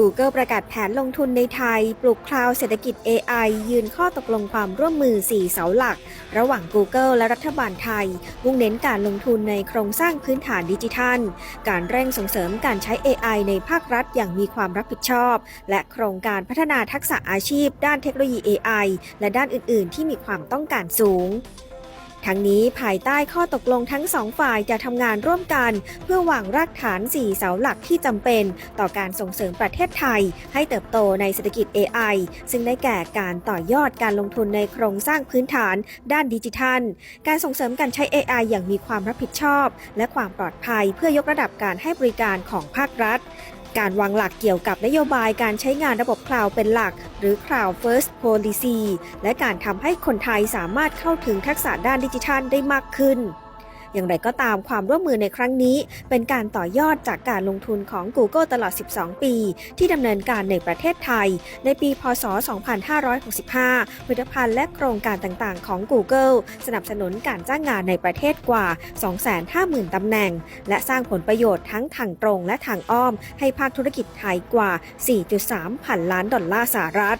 Google ประกาศแผนลงทุนในไทย ปลุกคลาวเศรษฐกิจ AI ยืนข้อตกลงความร่วมมือ 4 เสาหลัก ระหว่าง Google และรัฐบาลไทย มุ่งเน้นการลงทุนในโครงสร้างพื้นฐานดิจิทัล การเร่งส่งเสริมการใช้ AI ในภาครัฐอย่างมีความรับผิดชอบ และโครงการพัฒนาทักษะอาชีพ ด้านเทคโนโลยี AI และด้านอื่น ๆ ที่มีความต้องการสูง ทั้งนี้ภายใต้ข้อตกลงทั้งสองฝ่ายจะทำงานร่วมกัน เพื่อวางรากฐาน 4 เสาหลักที่จำเป็น ต่อการส่งเสริมประเทศไทย ให้เติบโตในเศรษฐกิจ AI ซึ่งได้แก่การต่อยอดการลงทุนในโครงสร้างพื้นฐาน ด้านดิจิทัล การส่งเสริมการใช้ AI อย่างมีความรับผิดชอบ และความปลอดภัยเพื่อยกระดับการให้บริการของภาครัฐ การวางหลักเกี่ยวกับนโยบายการใช้งานระบบคลาวด์เป็นหลัก หรือ Cloud First Policy และการทำให้คนไทยสามารถเข้าถึงทักษะด้านดิจิทัลได้มากขึ้น อย่างไรก็ตามความร่วมมือในครั้งนี้ เป็นการต่อยอดจากการลงทุนของ Google ตลอด 12 ปี ที่ดำเนินการในประเทศไทย ในปี พศ 2565 ผลิตภัณฑ์และโครงการต่างๆ ของ Google สนับสนุนการจ้างงานในประเทศกว่า 250,000 ตำแหน่ง และสร้างผลประโยชน์ทั้งทางตรงและทางอ้อม ให้ภาคธุรกิจไทยกว่า 4.3 พันล้านดอลลาร์สหรัฐ